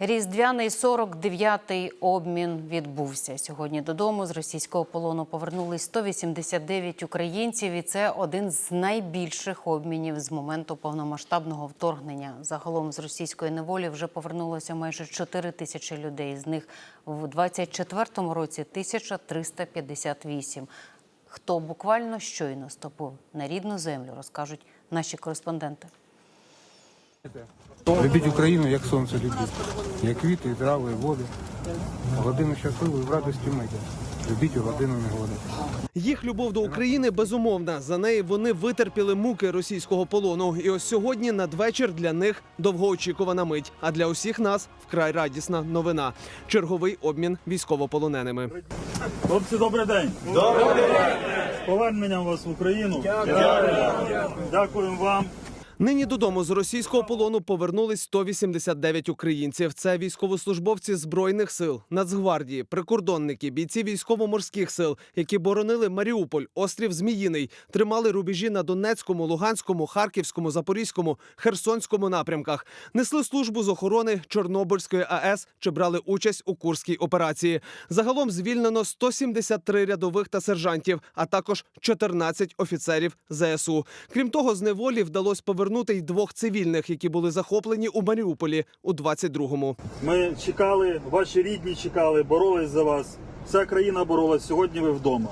Різдвяний 49-й обмін відбувся. Сьогодні додому з російського полону повернулись 189 українців, і це один з найбільших обмінів з моменту повномасштабного вторгнення. Загалом з російської неволі вже повернулося майже 4 тисячі людей. З них в 24-му році 1358. Хто буквально щойно ступив на рідну землю, розкажуть наші кореспонденти. Любіть Україну, як сонце любіть, як квіти, і трави, і воду. Годину щасливу і в радості миті. Любіть у годину негоди. Їх любов до України безумовна. За неї вони витерпіли муки російського полону. І ось сьогодні надвечір для них довгоочікувана мить. А для усіх нас вкрай радісна новина. Черговий обмін військовополоненими. Хлопці, добрий день. Добрий день. З поверненням вас в Україну. Дякую. Дякуємо вам. Нині додому з російського полону повернулись 189 українців. Це військовослужбовці збройних сил, Нацгвардії, прикордонники, бійці військово-морських сил, які боронили Маріуполь, острів Зміїний, тримали рубежі на Донецькому, Луганському, Харківському, Запорізькому, Херсонському напрямках, несли службу з охорони Чорнобильської АЕС чи брали участь у Курській операції. Загалом звільнено 173 рядових та сержантів, а також 14 офіцерів ЗСУ. Крім того, з неволі вдалося повернути й двох цивільних, які були захоплені у Маріуполі у 22-му. Ми чекали, ваші рідні чекали, боролись за вас. Вся країна боролась. Сьогодні ви вдома.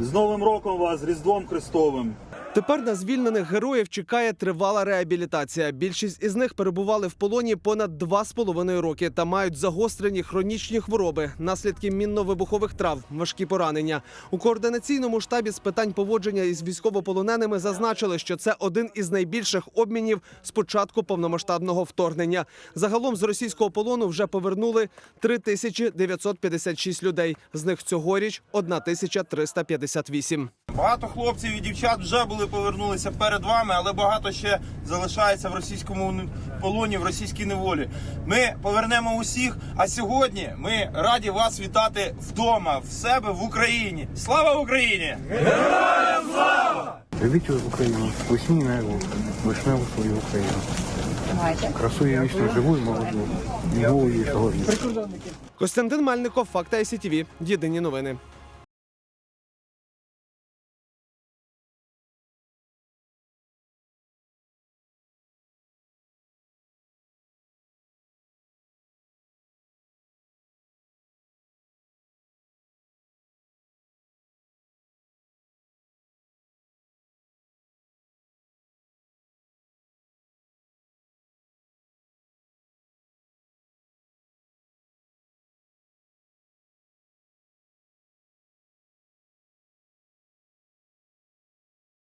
З Новим роком вас, Різдвом Христовим. Тепер на звільнених героїв чекає тривала реабілітація. Більшість із них перебували в полоні понад два з половиною роки та мають загострені хронічні хвороби, наслідки мінно-вибухових травм, важкі поранення. У координаційному штабі з питань поводження із військовополоненими зазначили, що це один із найбільших обмінів з початку повномасштабного вторгнення. Загалом з російського полону вже повернули 3956 людей. З них цьогоріч 1358. Багато хлопців і дівчат вже були повернулися перед вами, але багато ще залишається в російському полоні, в російській неволі. Ми повернемо усіх. А сьогодні ми раді вас вітати вдома, в себе в Україні. Слава Україні! Любіть Україну, весні небо, вишневу свою Україну. Красу її вічно живу і молоду, і голу сьогодні. Костянтин Мельников, Факта СІТВ. Єдині новини.